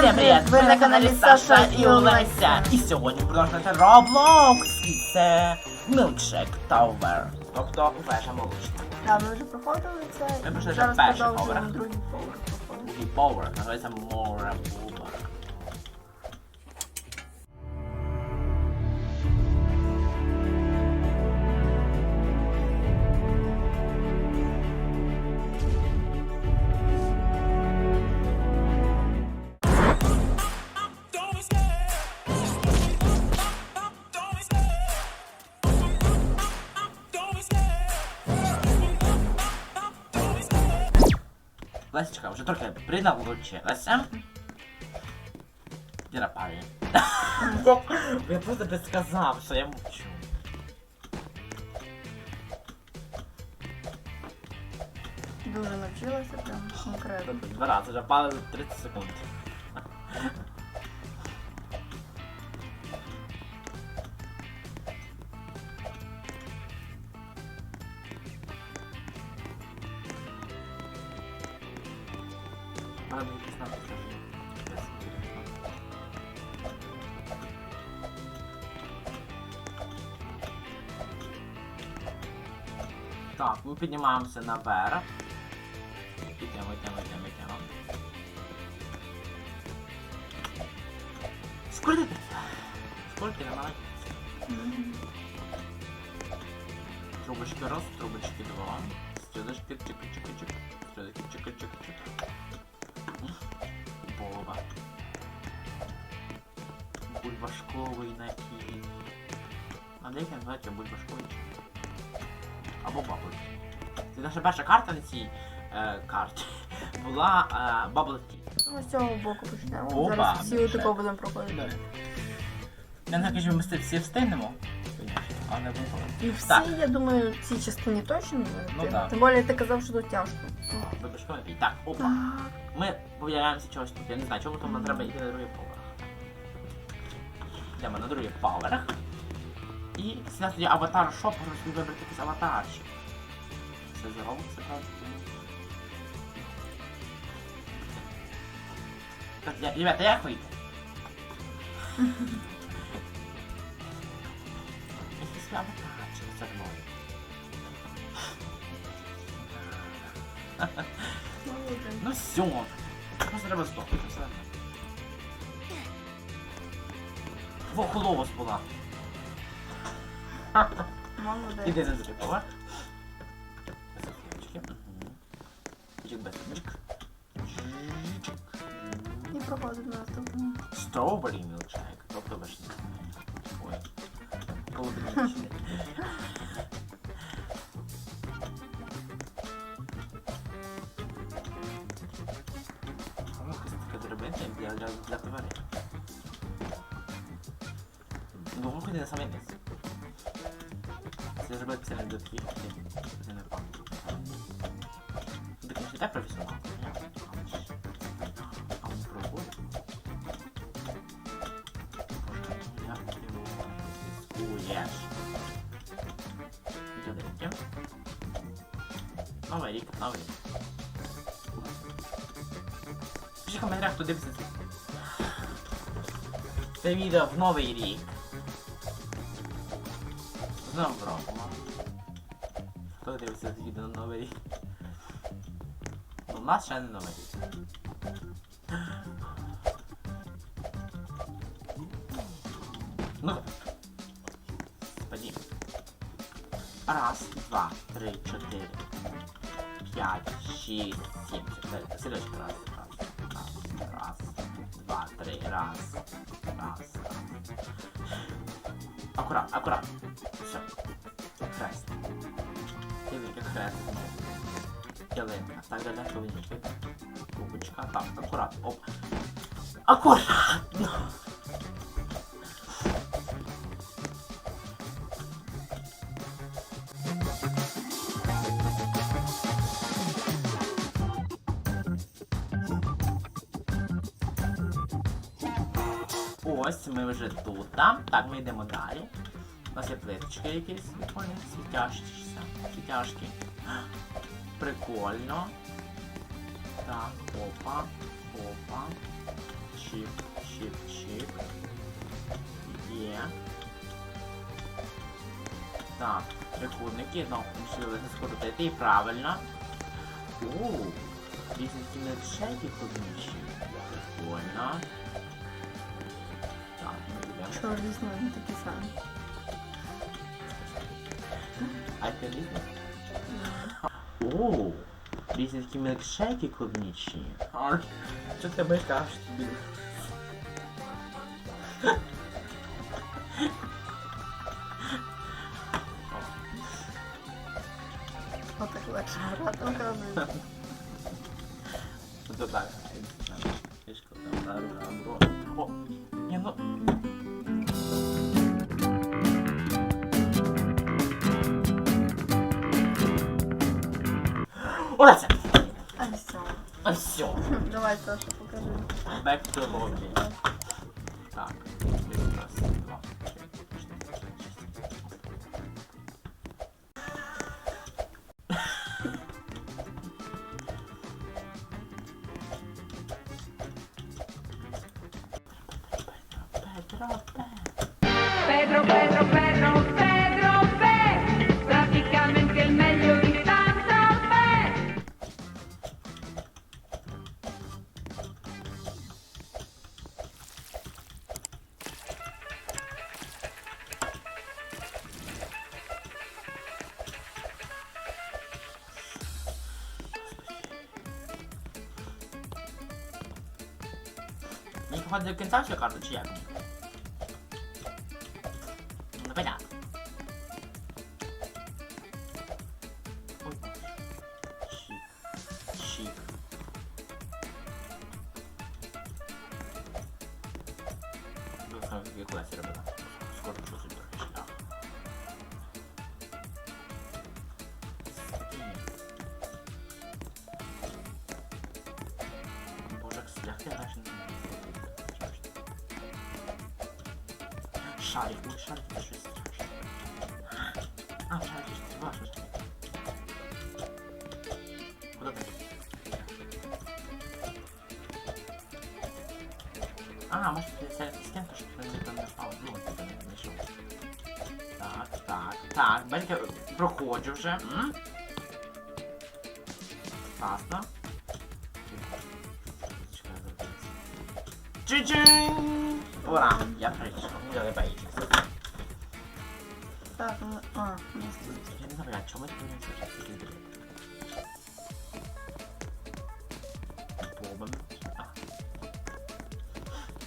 Всем привет! Ви на каналі Саша і Олеся. І сьогодні продовжується Roblox. І це Milkshake Tower. Тобто вежа молочна. Так, ми вже проходили це. Ми пройшли вже перший поверх. другий поверх. Другий поверх, називається More Лесечка, вже трохи приналуче. Леся? Я просто би сказав, що я мовчу. Дуже навчилася, прям конкретно. Два рази вже пали 30 секунд. Надо якісь інтересно. Так, ми піднімаємося наверх. Йдемо, йдемо, йдемо, йдемо. Сколько? На Мгм. Трубочки раз, трубочки два. Стрелочки чик чик чик Бульбашковий напій. А деякі називають його бульбашковий. Або бабл. Це наша перша карта на цій е, карті. Була е, Bubble Tea. Ми з цього боку почнемо. Опа, Зараз всі більше. отако будемо проходити. Я не кажу, ми всі встигнемо. Але не І всі, Так. я думаю, в цій частині точно не Ну будуть. так. Тим більше ти казав, що тут тяжко. Напій. Так, опа. Ми появляємося чогось тут. Я не знаю, чому тому нам треба йти на другий поверх. Йдемо на другий поверх. І у нас тоді аватар шоп, можна вибрати якийсь аватарчик. Це це кажуть. Так, я, ребята, як вийти? Якийсь аватарчик, це мною. Ну все. Просто треба стопити, все. Во, холовос була. Молодець. Іди за без чик. Чик. І проходимо на наступний. Strawberry milkshake. Тобто вишня. Ой. Полуденічний. Драбинка для, для, для рискуєш. Дяденьки. Новий рік, новий рік. Пиши в коментарях, хто дивиться це. Відео в новий рік. З Новим роком. Хто дивиться це відео на новий рік? Ну, у нас ще не новий рік. Ну. Господи. Раз, два, три, чотири, п'ять, шість, сім. Дай, Сережка, раз, раз, раз, раз, два, три, раз, раз. Аккурат, аккурат. Все. Хрест. Ялинка, хрест. Ялинка. Так, далі, повинні Кубочка. Так, аккурат. Оп. Аккуратно. Ось ми вже тут. Так, Так, ми йдемо далі. У нас є плиточки якісь прикольні, світяшки. Прикольно. Так, опа, опа. чик, чик, чик. Є. Так, трикутники, ну, мусили скоротити, і правильно. О, різні кімнатшеки клубничі. Прикольно. Так, ми йдемо. Що різно, вони такі самі. А це різні? О, різні такі мілкшейки клубничі. А, що ти кажеш тобі? Оце! А все. А все. Давай, Саша, покажи. Back to lobby. Так. Раз, два, Мені походить до кінця всю карту чи як? Ну понятно. Шарик, ой, шарик, это что страшно. А, шарик, это ваш шарик. Куда ты? А, может, переселить стенку, чтобы ты там не спал. Ну, вот это не нашел. Так, так, так, Бенька, проходжу вже. М? Класно. Чекай, забудь. Чу-чу! Ура! Я прийшов. Я не боюсь. Так, ну, а, у нас тут. Я не а чому ти не зараз такі дри?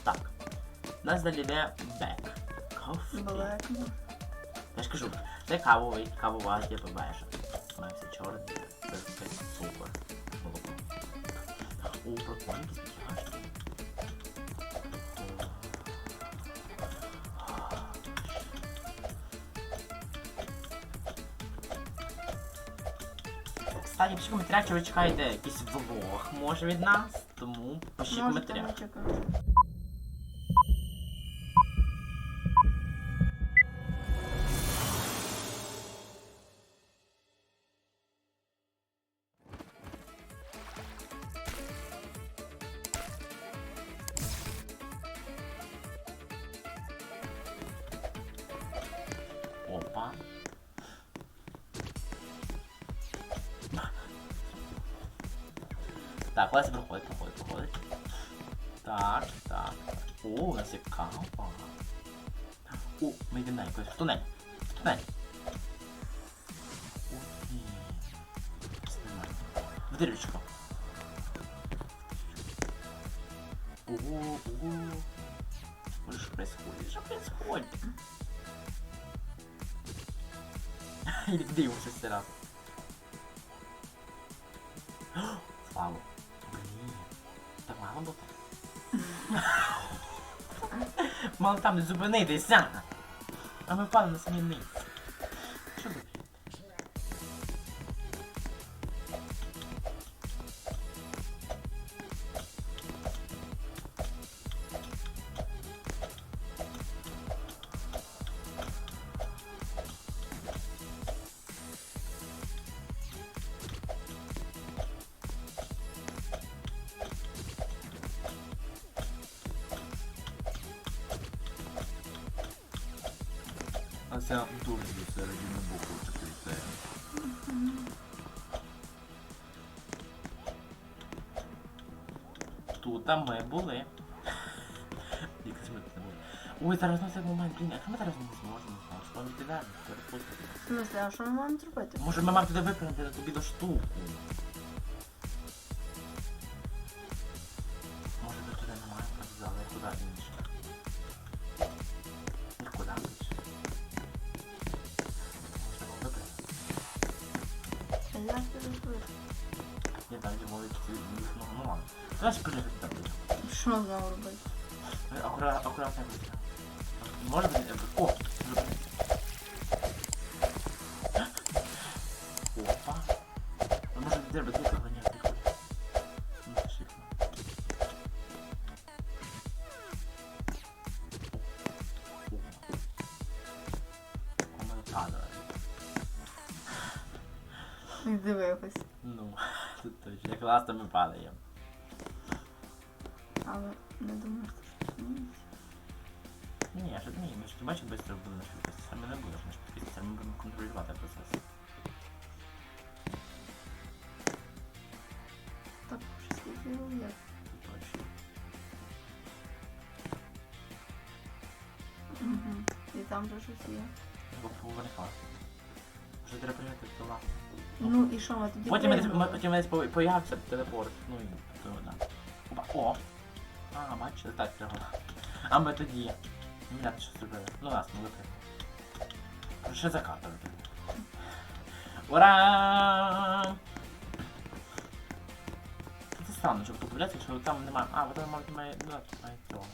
Так. У нас далі йде бек. Кофі. Я ж кажу, це кавовий, кавова типу бежа. Має все чорне. Це, супер. Молоко. О, прикольно, пишіть в коментарях, чи ви чекаєте якийсь влог, може від нас, тому пишіть Може, там коментарях. чекаю. Опа. Так, Леся проходить, проходить, проходить. Так, так. О, у нас є кава. О, ми йдемо на якось. Тунель. Тунель. В дирючку. Ого, ого. Что происходит? Что происходит? Или дивимося все раз. Слава. Мало було. Мало там не зупинитися. А ми впали на самі. Дуже звідси родинну букву чекайте. Тут ми були. Якось ми тут не були. Ой, зараз на цей момент, блін, якщо ми зараз не зможемо, що ми підемо, перепустити. Смысле, а що ми маємо зробити? Може ми маємо туди випрямити на тобі до штуку. Ні, там де мовить ну, ну ладно. Давай сприйняти там. Що знову робити? Акуратно. аккуратно. Може бути, е, о, зроби. Диви. Ну, тут точно. Як класно ми падаємо. Але не думаю, що щось зміниться. Ні, я ж ні, ми ж ти бачиш, швидко буде на швидкості. Саме не будеш на швидкості, ми будемо контролювати процес. Так, щось скільки є. Точно. Угу. І там же щось є. Бо поверхав. Вже треба прийняти до лапи. Ну і що ми тоді Потім ми десь- ми- потім десь по- появиться телепорт. Ну і то, да. Опа, о! А, бачите, так треба. А ми тоді. Міняти що зробили. Ну нас не випрямили. Ще закатувати. Ура! Це странно, щоб подивлятися, що там немає. А, вот там мабуть має. Ну, має цього.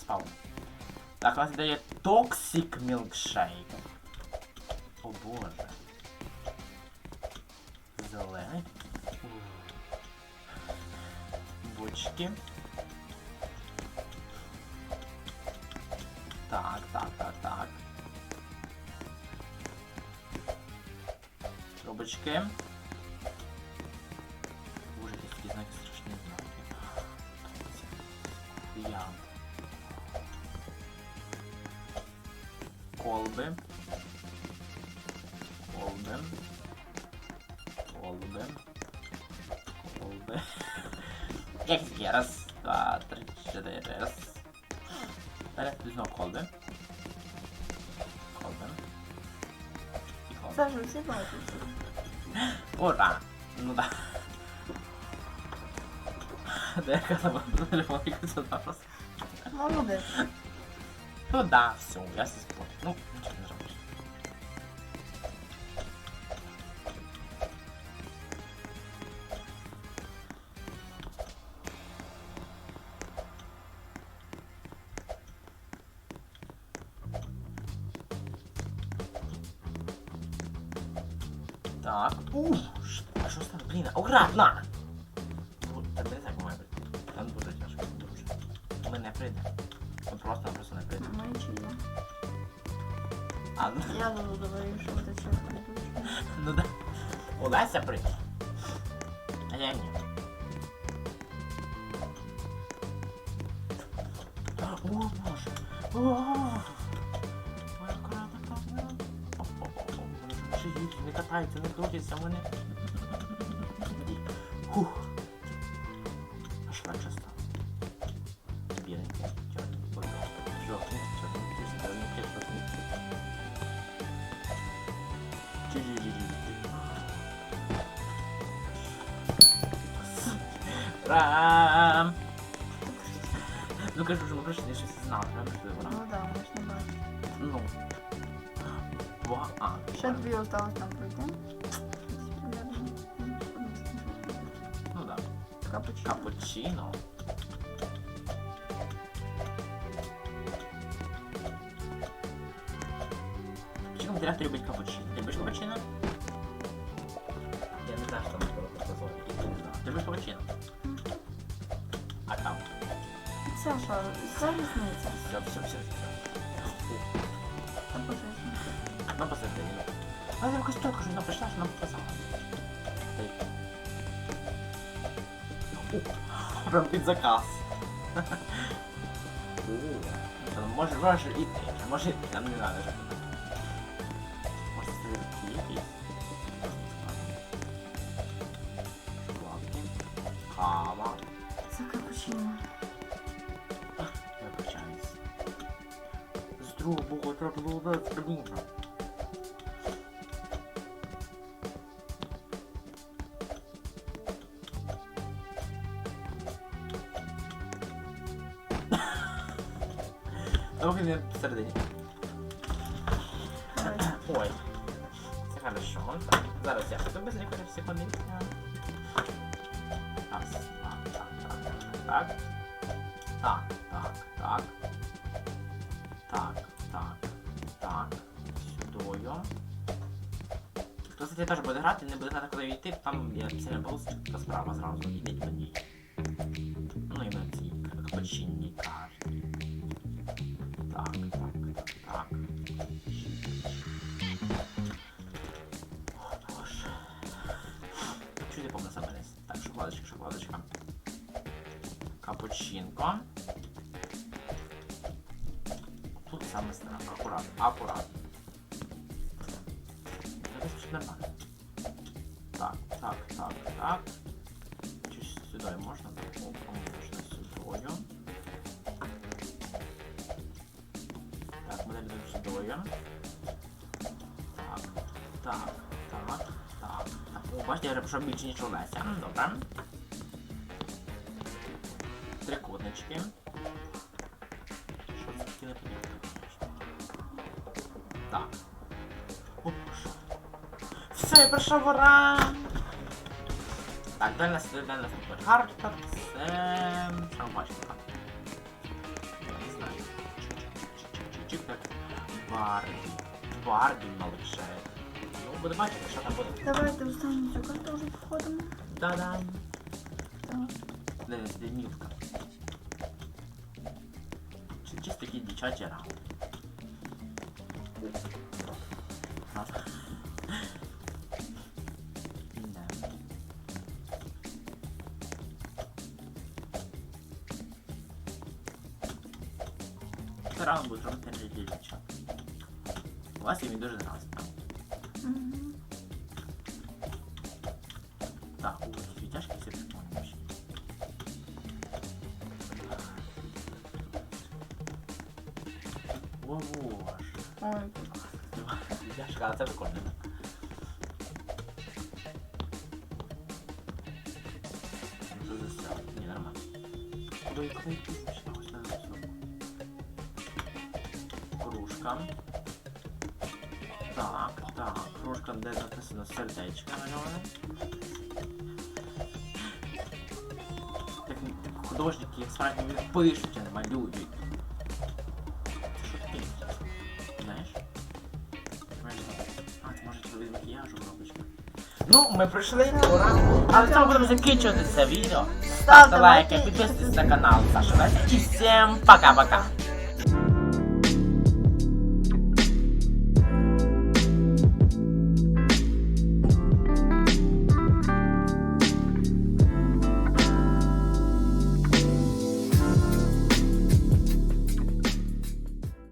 Спав. Так, у нас дає Toxic Milkshake. О боже. Бочки. Так, так, так, так. Трубочки. Де яка там телефон, яка це зараз? Молодець. Ну да, все, я все спорт. Ну, нічого не Ми просто просто. Ми чи? А, ну, Я буду говорю, що ти що придумаєш. ну да. Олеся прийде. А я ні. О, боже. О! О-о-о, Вони тут живуть, не катаються, не крутяться, вони. Рам! Ну кажу, що прийшли, я щось знав, що прийшли. Ну да, ми ж не бачимо. Ну. Ва, а, Ще дві осталось там пройти. ну да. Капучино. Капучино. Чому директор любить капучино? Ти любиш капучино? Капучино? А там? Що, це різниця. Все, все, все, все. Та позиція. Нам. Але я якось що вона прийшла, що нам показала. Прям під заказ. Може, може і може нам не надо вже. Другого боку треба було дати придумка. Трохи не всередині. Давай. Ой. Це хорошо. Зараз я буду без лікарів секунди. Так, Хто, кстати, теж буде грати, не буде знати, куди йти, там є сильна полосочка справа зразу, ідіть по ній. Ну і на цій капучинній карті. Так, так, так, так. О, боже. Не помню забились. Так, шоколадочка, шоколадочка. Капучинко. Тут саме страх. Акуратно, акуратно. Чуть сюди можна? Опа, можна сюдою. Так, модель йдемо сюдою. Так, так, так, так. Так, о, бачите, я пішов більше ніж Олеся. Добре. Трикутнички. Що це таке непонятно? Так. О. Все, я пройшов ура! Що ви бачите там? Я не знаю. Чик-чик-чик-чик-чик. Барбі. Барбі малыше. Ну, буде бачити, що там буде. Давайте останню цю карту вже входимо. Да-да. Так. Де де мітка? Чи чисто такі дівчачі раунди. Нас. У вас він дуже нравиться, так? Мгм. Так, у ці тяжкі всі прикольні. О, боже. Ой, Тяжка, але це прикольно. Ну, Це засяг. Ні, нормально. Ой, кружка, де написано сердечко намальоване. Так художники, справді вони пишуть, а малюють. Це що таке? Знаєш? А, це може це від макіяжу робочка. Ну, ми прийшли, ура! Але цього будемо закінчувати це відео. Ставте лайки, підписуйтесь на канал Саша Леся і всім пока-пока!